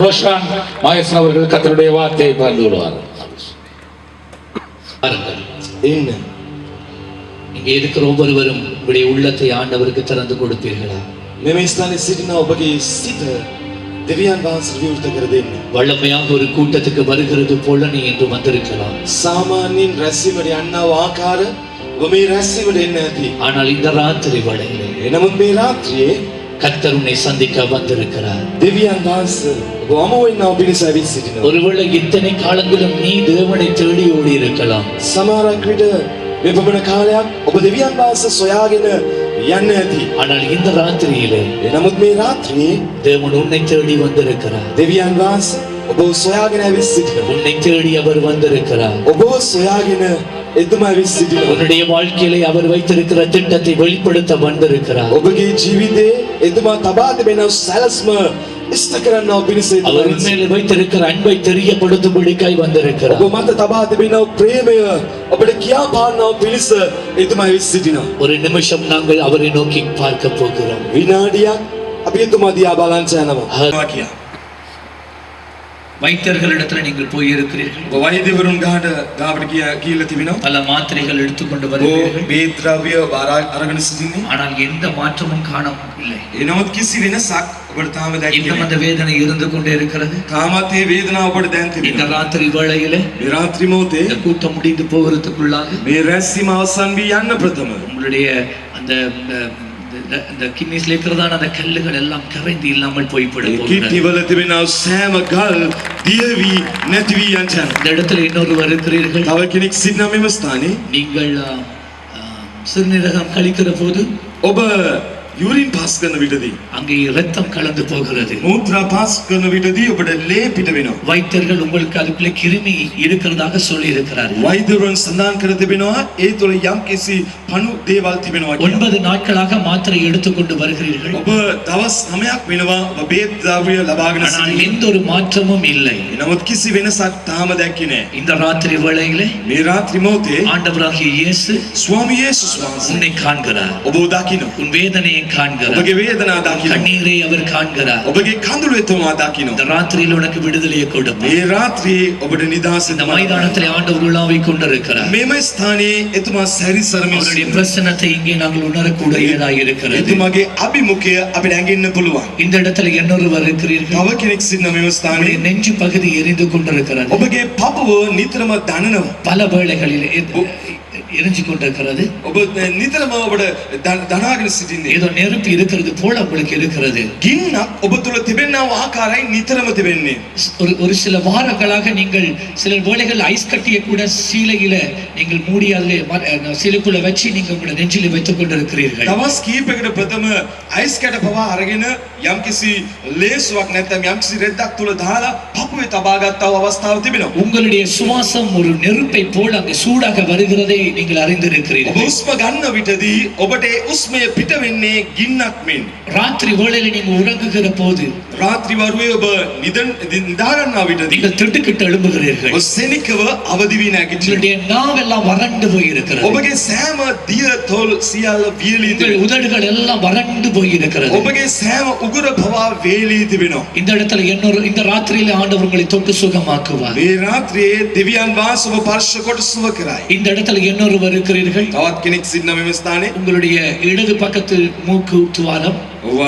ரோஷான் மாயசன் அவர்கள் கத்தனுடைய வார்த்தையை பகிர்ந்து கொள்வார்கள் இங்கே இருக்கிற ஒவ்வொருவரும் உங்களுடைய உள்ளத்தை ஆண்டவருக்கு திறந்து கொடுப்பீர்களா? நினைஸ்தானே சிறினா உபகை திவ்யான் வல்லமையாக ஒரு கூட்டத்துக்கு வருகிறது போல நீ என்று வந்திருக்கலாம். சாமானியின் ரசிவடி அண்ணா ஆகார உமே ரசிவடி என்ன ஆனால் இந்த ராத்திரி வளையிலே நமக்கு ராத்திரியே රාත්‍රියේ கர்த்தர் உன்னை சந்திக்க வந்திருக்கிறார் දෙවියන් වහන්සේ ඔබ අමුවෙන්නව පිණිස ඇවිත් සිටිනවා. ஒருவேளை இத்தனை காலங்களும் நீ தேவனை தேடி ஓடி இருக்கலாம் සමහරක් විට මේ පමණ කාලයක් ඔබ දෙවියන් වහන්සේ සොයාගෙන යන්න ඇති. ஆனால் இந்த ராத்திரியிலே එනමුත් මේ රාත්‍රියේ தேவன் உன்னை தேடி வந்திருக்கிறார் දෙවියන් වහන්සේ ඔබ සොයාගෙන ඇවිත් සිටිනවා. உன்னை தேடி அவர் வந்திருக்கிறார் ඔබ සොයාගෙන එතුමා ඇවිත් සිටිනවා. உன்னுடைய வாழ்க்கையிலே அவர் வைத்திருக்கிற திட்டத்தை வெளிப்படுத்த வந்திருக்கிறார் ඔබගේ ජීවිතේ එතුමා තබා තිබෙන සැලස්ම ඉෂ්ට කරන්නව පිණිස அவர் එතුමා உண்மையிலே வைத்திருக்கிற அன்பை தெரியப்படுத்தும்படிக்காய் வந்திருக்கிறார் ඔබ මත තබා තිබෙනව ප්‍රේමය ඔබට කියා පාන්නව පිණිස එතුමා ඇවිත් සිටිනවා. ஒரு நிமிஷம் நாங்கள் அவரை நோக்கி பார்க்க போகிறோம் විනාඩියක් අපි එතුමා දිහා බලන්න යනවා. හරි. කියා. வைத்தியர்களிடத்துல நீங்கள் போய் இருக்கிறீர்கள் ඔබ වෛද්‍යවරුන් ගාට ගාවට කියා කියලා තිබෙනවා. பல மாத்திரைகள் எடுத்துக்கொண்டு ඔබ வருகிறீர்கள் මේ ද්‍රව්‍ය බාර අරගෙන සිටින්නේ. ஆனால் எந்த மாற்றமும் காணவில்லை එනමුත් කිසි වෙනසක් ඔබට තාම දැක්කේ இன்னும் නැහැ. அந்த வேதனை இருந்து கொண்டே இருக்கிறது තාමත් මේ වේදනාව ඔබට දැන් இந்த තිබෙනවා. ராத்திரி வேளையிலே මේ රාත්‍රී මොහොතේ இந்த கூட்டம் முடிந்து போகிறதுக்குள்ளாக මේ රැස්වීම අවසන් වී යන්න ප්‍රථම. உங்களுடைய அந்த இந்த கிட்னிஸ்ல இருக்கிறதான அந்த கல்லுகள் எல்லாம் கரைந்து இல்லாமல் போய்விடும் கிட்னி வளர்த்துவினால் சேம கால் தேவி நெத்வி அஞ்சான். இந்த இடத்துல இன்னொருவர் இருக்கிறீர்கள் அவக்கினிக் சின்னமே மஸ்தானி நீங்கள் சிறுநீரகம் கழிக்கிற போது ஒவ்வொரு යුරින් පාස් කරන විටදී அங்கே இரத்தம் கலந்து போகிறது මූත්‍රා පාස් කරන විටදී ඔබට ලේ පිට වෙනවා. வைத்தியர்கள் உங்களுக்கு அதுக்குள்ளே கிருமி இருக்கிறதாக சொல்லி இருக்கிறார்கள் වෛද්‍යවරුන් සඳහන් කර තිබෙනවා ඒ තුළ යම් කිසි පණු දේවල් තිබෙනවා කියලා. ஒன்பது நாட்களாக மாத்திரை எடுத்துக்கொண்டு வருகிறீர்கள் ඔබ දවස් 9ක් වෙනවා ඔබ බේත් ද්‍රව්‍ය ලබාගෙන ஆனால் සිටින්නේ. எந்த ஒரு மாற்றமும் இல்லை නමුත් කිසි වෙනසක් තාම දැක්කේ නැහැ. இந்த ராத்திரி வேளையிலே මේ රාත්‍රී මොහොතේ ஆண்டவராகிய இயேசு ස්වාමී යේසුස් වහන්සේ உன்னை காண்கிறார் ඔබ දකිනවා. உன் வேதனையை காண்கிறார் ඔබගේ වේදනාව දකිනවා. கண்ணீரை அவர் காண்கிறார் ඔබගේ කඳුළු එතුමා දකිනවා. இந்த ராத்திரியில் உனக்கு விடுதலையை கொடுப்பார் මේ රාත්‍රියේ ඔබට නිදහස இந்த மைதானத்தில் ஆண்டவர் உலாவிக் கொண்டிருக்கிறார் මෙම ස්ථානයේ එතුමා සැරිසරමින් அவருடைய සිටිනවා. பிரசன்னத்தை இங்கே நாங்கள் உணரக்கூடியதாக இருக்கிறது එතුමාගේ අභිමුඛය අපිට ඇඟෙන්න පුළුවන්. இந்த இடத்துல இன்னொருவர் இருக்கிறீர்கள் තව කෙනෙක් සිටින මෙම உங்களுடைய ස්ථානයේ நெஞ்சு பகுதி எரிந்து கொண்டிருக்கிறது ඔබගේ පපුව නිතරම දනනවා. பல வேளைகளில் எ- எரிஞ்சு கொண்டிருக்கிறது ඔබ නිතරම ඔබට දන- දනාගෙන සිටින්නේ. ஏதோ நெருப்பு இருக்கிறது போல உங்களுக்கு இருக்கிறது ගින්නක් ඔබ තුළ තිබෙන්නව ආකාරයි නිතරම තිබෙන්නේ. ஒரு ஒரு சில வாரங்களாக நீங்கள் சில வேளைகள் ஐஸ் கட்டியை கூட சீலையில நீங்கள் மூடி அதிலே ம- அஹ் சீலைக்குள்ள வச்சு நீங்க உங்களை நெஞ்சில வைத்துக் கொண்டிருக்கிறீர்கள் දවස් කීපයකට ප්‍රථම අයිස් කැට පවා අරගෙන යම්කිසි ලේසුවක් නැත්නම් යම්කිසි රෙද්දක් තුළ දාලා පපුවේ තබාගත්තා වූ අවස්ථාව තිබෙනවා. உங்களுடைய சுவாசம் ஒரு நெருப்பை போல அங்கு சூடாக வருகிறதை நீங்கள் ඔබ அறிந்திருக்கிறீர்கள் උස්ම ගන්න විටදී ඔබට ඒ උස්මය පිට වෙන්නේ ගින්නක් මෙන්. ராத்திரி வேளையில நீங்க உறங்குகிற போது රාත්‍රී වරුවේ ඔබ නිදන් නිදාගන්නා විටදී நீங்கள் திட்டுக்கிட்டு எழும்புகிறீர்கள் ඔබ සෙනිකව අවදි වී නැගිටිනවා. உங்களுடைய நாவெல்லாம் வறண்டு போயிருக்கிறது ඔබගේ සෑම දිය තොල් සියල්ල වියලී உங்கள் තිබෙනවා. உதடுகள் எல்லாம் வறண்டு போயிருக்கிறது ඔබගේ සෑම උගුර පවා වේලී තිබෙනවා. இந்த இடத்துல இன்னொரு இந்த ராத்திரியில ஆண்டவர் உங்களை தொட்டு சுகமாக்குவார் මේ රාත්‍රියේ දෙවියන් වහන්සේ ඔබ ස්පර්ශ කොට සුව කරයි. இந்த இடத்துல இன்னொருவர் இருக்கிறீர்கள் තවත් කෙනෙක් සිටින මෙම ස්ථානයේ உங்களுடைய இடது பக்கத்து மூக்கு துவாரம் ඔබ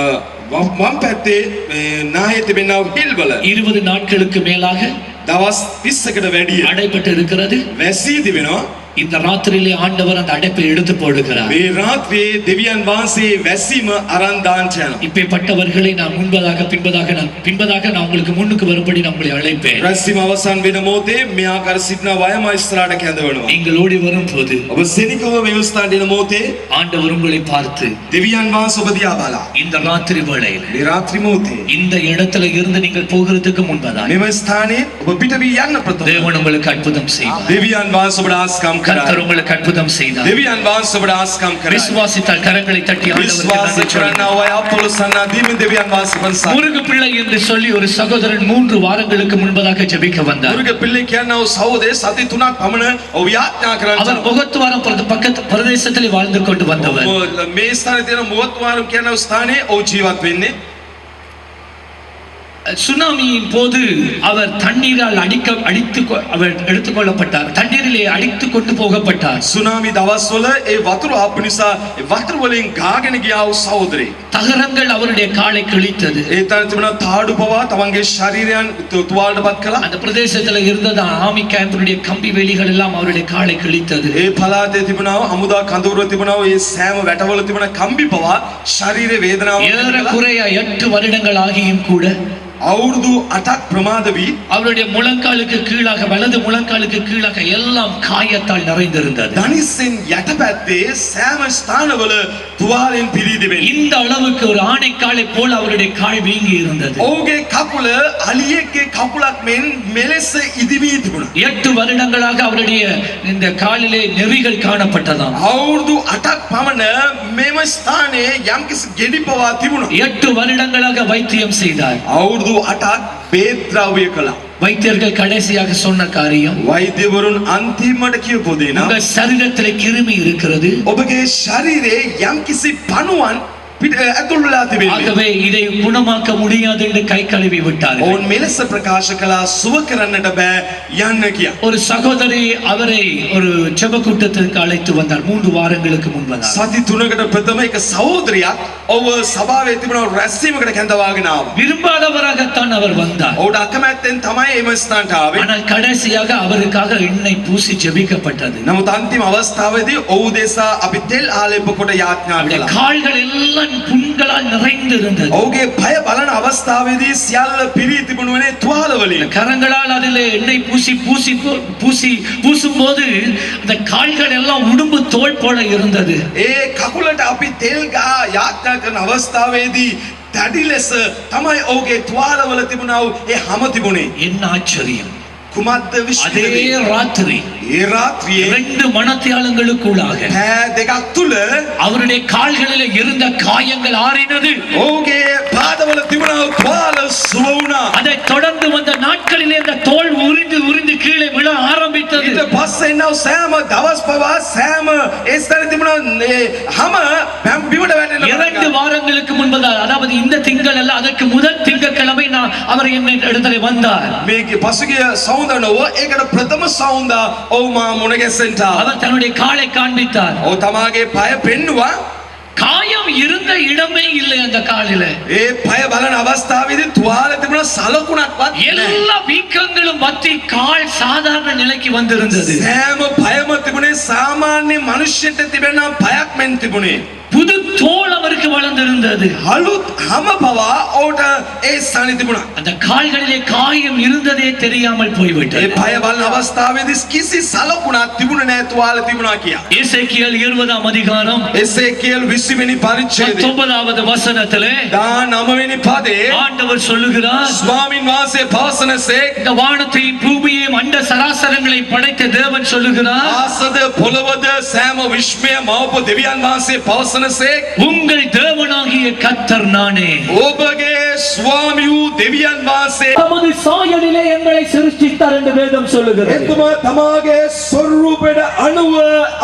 වම් වම් පැත්තේ මේ නායේ තිබෙනා හිල්වල இருபது நாட்களுக்கு மேலாக දවස් 20කට වැඩිය அடைபட்டு இருக்கிறது වැසී තිබෙනවා. இந்த ராத்திரியிலே ஆண்டவர் அந்த அடைப்பை எடுத்து போடுகிறார். வே ராத்ரி திவ்யன் வாசி வெசிம அறந்தான் இப்பேப்பட்டவர்களை நான் முன்பதாக பின்பதாக நான் பின்பதாக நான் உங்களுக்கு முன்னுக்கு வரும்படி நான் உங்களை அழைப்பேன். ரசிம அவசான் வினமோதே மியா கரசிப்னா வயமா இஸ்ராட கேந்த வேணும் நீங்கள் ஓடி வரும் போது அவ செனிக்கோ விவஸ்தான் தினமோதே ஆண்டவர் உங்களை பார்த்து திவ்யன் வாஸ் உபதியாபாலா இந்த ராத்திரி வேளையில் வே ராத்திரி மோதே. இந்த இடத்துல இருந்து நீங்கள் போகிறதுக்கு முன்பதாக நிமஸ்தானே உப பிட்டவி யான்ன பிரதம் தேவன் உங்களுக்கு அற்புதம் செய்வார். திவ்யன் வாஸ் உபடாஸ்கம் கர்த்தர் කරයි. உங்களுக்கு அற்புதம் செய்தார் දෙවියන් වහන්සේ ඔබට ආස්කම් කරයි. விசுவாசித்தால் கரங்களை தட்டி ஆண்டவருக்கு විශ්වාස நன்றி சொல்லுங்கள். කරන්න ඔය අපොලොස් අනාදීම දෙවියන් වහන්සේ වන්සා. முருகு பிள்ளை என்று சொல்லி ஒரு சகோதரன் மூன்று வாரங்களுக்கு முன்பதாக ஜெபிக்க வந்தார் මුරුග පිල්ලේ කියන්නව සහෝදරේ සති තුනක් පමණ ඔව් යාඥා அவர் කරන්න. முகத்துவாரம் பிரத- பக்கத்து பிரதேசத்தில் வாழ்ந்து கொண்டு வந்தவர் ඔව් මේ ස්ථානයේ තියෙන මුවත්වාරම් කියන ස්ථානයේ ඔව් ජීවත් වෙන්නේ. சுனாமியின் போது அவர் தண்ணீரால் அடிக்க அடித்து அவர் எடுத்துக்கொள்ளப்பட்டார் தண்ணீரிலே அடித்து கொண்டு போகப்பட்டார். சுனாமி தவா தவாசோல ஏ வத்ரு ஆப்னிசா வத்ரு வலின் காகன சகோதரி. தகரங்கள் அவருடைய காலை கிழித்தது. ஏ தனத்துனா தாடுபவா தவங்க சரீரான் துவாடு பக்கல. அந்த பிரதேசத்துல இருந்தது ஆமி கேம்பனுடைய கம்பி வேலிகள் எல்லாம் அவருடைய காலை கிழித்தது. ஏ பலாதே திபனாவ் அமுதா கந்தூர திபனாவ் ஏ சாம வெட்டவல திபன கம்பி பவா சரீர வேதனா குறைய எட்டு வருடங்கள் ஆகியும் கூட அவர்து அட்டாக் பிரமாதவி. அவருடைய முழங்காலுக்கு கீழாக வலது முழங்காலுக்கு கீழாக எல்லாம் காயத்தால் நிறைந்திருந்தது. தனிசின் யட்டபத்தே சேமஸ்தானவல துவாலின் பிரிதிவே. இந்த அளவுக்கு ஒரு ஆணைக்காலை போல் அவருடைய கால் வீங்கி இருந்தது. ஓகே கப்புல அலியக்கே கப்புலாக் மேன் மெலச இதுவீது எட்டு வருடங்களாக அவருடைய இந்த காலிலே நெறிகள் காணப்பட்டதாம். அவர்து அட்டாக் பமன மேமஸ்தானே யாம்கிஸ் கெடிப்பவா திபுணம். எட்டு வருடங்களாக வைத்தியம் செய்தார். அவர்து ಅವು ಹಠಾತ್ ಬೇದ್ರಾವ್ಯ வைத்தியர்கள் கடைசியாக சொன்ன காரியம் வைத்திய வரும் அந்தி மடக்கிய போதேனா? நம்ம சரீரத்தில் கிருமி இருக்கிறது. ஒபகே சரீரே யம் கிசி பணுவான் ஆகவே இதை குணமாக்க முடியாது என்று கை கழுவி விட்டார் உன் மெலச பிரகாஷ கலா சுவக்கரன்னட யான்னகியா ஒரு சகோதரி அவரை ஒரு செப கூட்டத்திற்கு அழைத்து வந்தார். மூன்று வாரங்களுக்கு முன்பதாக. சதி துணகட பிரதமைக்கு சகோதரியா ஒவ்வொரு சபாவை திமன ரசியம் கிட்ட கந்தவாகனா விரும்பாதவராகத்தான் அவர் வந்தார். அவட அக்கமேத்தன் தமாய் எமஸ்தாண்டாவே ஆனால் கடைசியாக அவருக்காக எண்ணெய் பூசி ஜெபிக்கப்பட்டது. நம்ம தந்திம் அவஸ்தாவதி ஓதேசா அபித்தேல் ஆலேப்ப கூட யாத்னா கால்கள் எல்லாம் புண்களால் நிறைந்து இருந்தது ඔහුගේ පය බලන අවස්ථාවේදී සියල්ල පිරී තිබුණුවනේ තුවාල වලින්. கரங்களால் அதிலே எண்ணெய் பூசி பூசி பூ- பூசி பூசும் போது அந்த கால்கள் எல்லாம் உடும்பு தோல் போல இருந்தது ඒ කකුලට අපි තෙල් ගා යාඥා කරන අවස්ථාවේදී දැඩි ලෙස තමයි ඔහුගේ තුවාලවල තිබුණා වූ ඒ හැම තිබුණේ. என்ன ஆச்சரியம் කුමක්ද அதே ராத்திரி இரண்டு மனத்தியாளங்களுக்குள்ளாக அவருடைய கால்களில் இருந்த காயங்கள் ஆறினது. அதை தொடர்ந்து வந்த நாட்களில் இந்த தோல் உறிந்து உறிந்து கீழே விழ ஆரம்பித்தது. இந்த பஸ் என்ன சேம தவஸ் பவா சேம ஏஸ்தர திமன ஹம இரண்டு வாரங்களுக்கு முன்பதால் அதாவது இந்த திங்கள் அல்ல அதற்கு முதல் திங்கட்கிழமை அவர் என்ன இடத்துல வந்தார் මේක පසුගිය සෞන්ද නොව ඒකට ප්‍රථම සෞන්ද ඔව් මා මුණ ගැසෙන්ට ආවා. அவர் தன்னுடைய காலை காண்பித்தார் ඔව් තමාගේ පය පෙන්නවා காயம் இருந்த இடமே இல்லை அந்த காலில ඒ පය බලන අවස්ථාවේදී තුවාල තිබුණ සලකුණක්වත් නැහැ. எல்லா வீக்கங்களும் வத்தி கால் சாதாரண நிலைக்கு வந்திருந்தது සෑම පයම තිබුණේ සාමාන්‍ය මනුෂ්‍යයට තිබෙන පයක් මෙන් තිබුණේ. புது தோல் அவருக்கு வளர்ந்திருந்தது අලුත් හැම පවා ඔහුට ඒ ස්ථානේ තිබුණා. அந்த கால்களிலே காயம் இருந்ததே தெரியாமல் ඒ போய்விட்டது පය බලන අවස්ථාවේදී කිසි සලකුණක් තිබුණේ නැහැ තුවාල තිබුණා කියා. இசைக்கியல் இருபதாம் அதிகாரம் එසේ කියල් 20 වෙනි පරිච්ඡේදයේ பத்தொன்பதாவது வசனத்திலே 19 වෙනි පදේ ஆண்டவர் சொல்லுகிறார் ස්වාමින් වහන්සේ පවසනසේ இந்த வானத்தையும் பூமியையும் அண்ட சராசரங்களை படைத்த தேவன் சொல்லுகிறார் ආසද පොළවද සෑම විශ්මය මවපු දෙවියන් වහන්සේ පවසනසේ உங்கள் தேவனாகிய கத்தர் நானே ඔබගේ ස්වාමි වූ දෙවියන් වහන්සේ தமது சாயலிலே எங்களை சிருஷ்டித்தார் என்று வேதம் சொல்லுகிறது එතුමා තමාගේ ස්වරූපයට අනුව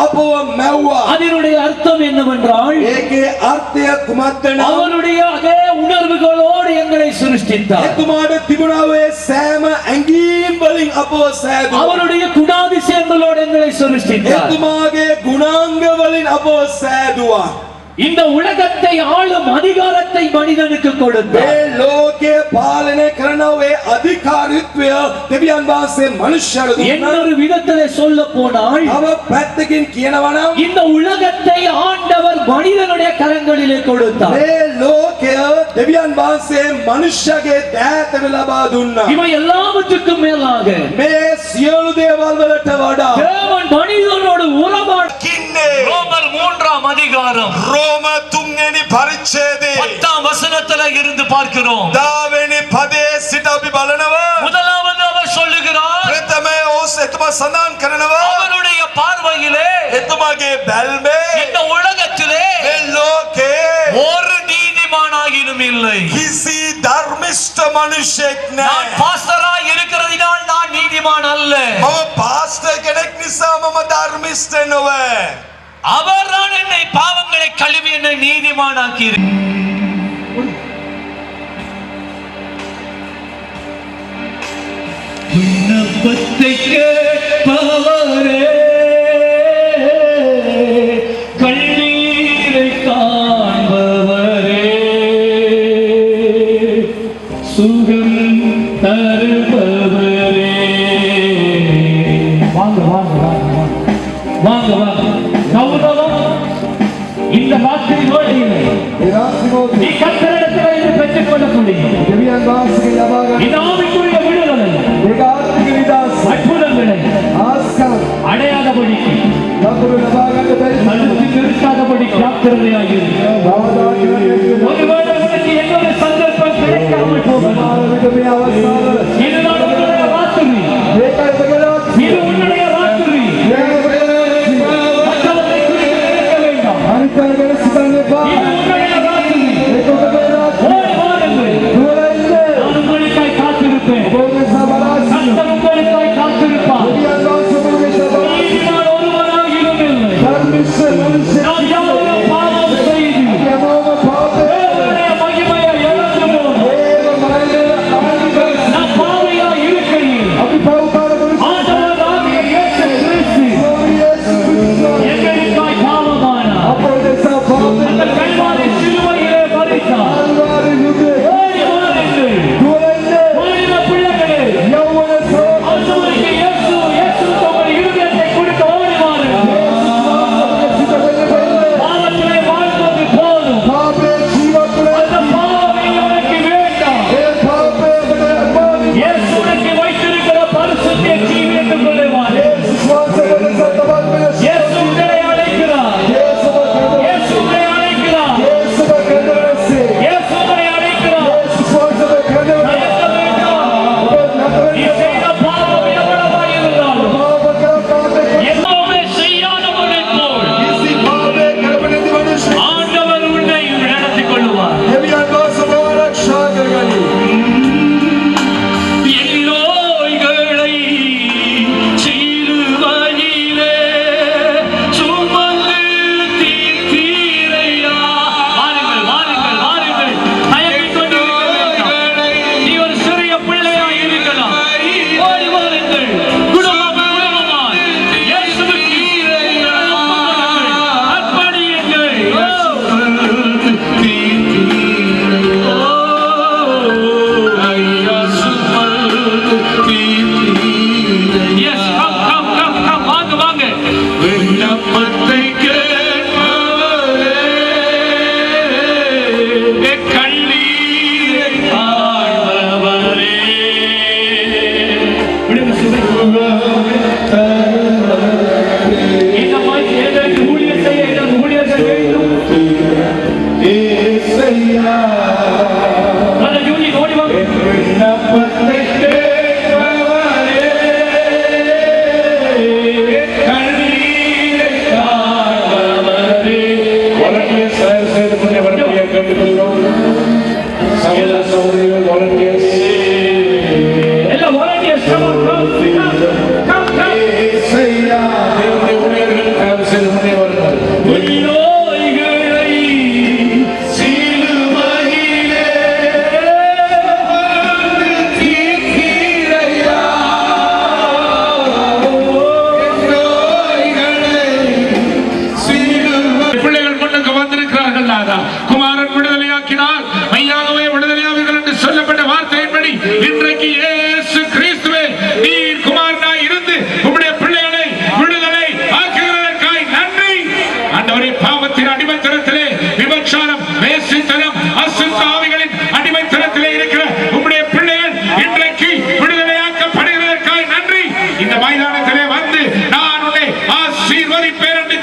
අපව මැව්වා. அதனுடைய அர்த்தம் என்னவென்றால் ඒකේ අර්ථය කුමක්ද නම් அவருடைய அதே உணர்வுகளோடு எங்களை சிருஷ்டித்தார் එතුමාට තිබුණාවේ සෑම ඇඟීම් වලින් අපව සෑදුවා. அவருடைய குணாதிசயங்களோடு எங்களை சிருஷ்டித்தார் එතුමාගේ ගුණාංග වලින් අපව සෑදුවා. இந்த உலகத்தை ஆளும் அதிகாரத்தை மனிதனுக்கு கொடுத்து லோகே பாலனை கரணவே அதிகாரித்வ திவ்யான்வாசே மனுஷரது இன்னொரு விதத்தில் சொல்ல போனால் அவ பிரத்திகின் இந்த உலகத்தை ஆண்டவர் மனிதனுடைய கரங்களிலே கொடுத்தார். மே லோகே திவ்யான்வாசே மனுஷகே தேதவிலபாதுன்ன இவை எல்லாவற்றுக்கும் மேலாக மே சியோலு தேவால்வலட்ட வாடா। தேவன் மனிதனோடு உறவாட ரோமர் மூன்றாம் அதிகாரம். ரோ ரோம துங்கனி பரிச்சேதி. பத்தாம் வசனத்துல இருந்து பார்க்கிறோம். தவேனி பதே சிதாபி பலனவ முதலாவது அவர் சொல்லுகிறார் பிரதமே ஓஸ் எத்துமா சந்தான் கரணவ. அவருடைய பார்வையிலே எத்துமாகே பல்மே இந்த உலகத்திலே லோகே ஒரு நீதிமானாகினும் இல்லை. கிசி தர்மிஷ்ட மனுஷக் நான் பாஸ்டரா இருக்கிறதினால் நான் நீதிமான் அல்ல. மம பாஸ்டர் கெடக் நிசா மம தர்மிஷ்ட அவர்தான் என்னை பாவங்களை கழுவி என்னை நீதிமானாக்கி விண்ணப்பத்தை தடுத்து நிறுத்தாதபடி ஜாக்கிரதையாகிரு ஒருவேளை உனக்கு என்னொரு சந்தர்ப்பம் கிடைக்காமல் போகலாம் இதுதான் உன்னுடைய வாக்குறுதி இது உன்னுடைய வாக்குறுதி மற்றவர்களை குறித்து நினைக்க வேண்டாம் இது உன்னுடைய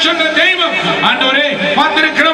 சொன்ன தெய்வம். ஆண்டவரே பார்த்திருக்கிறோம்.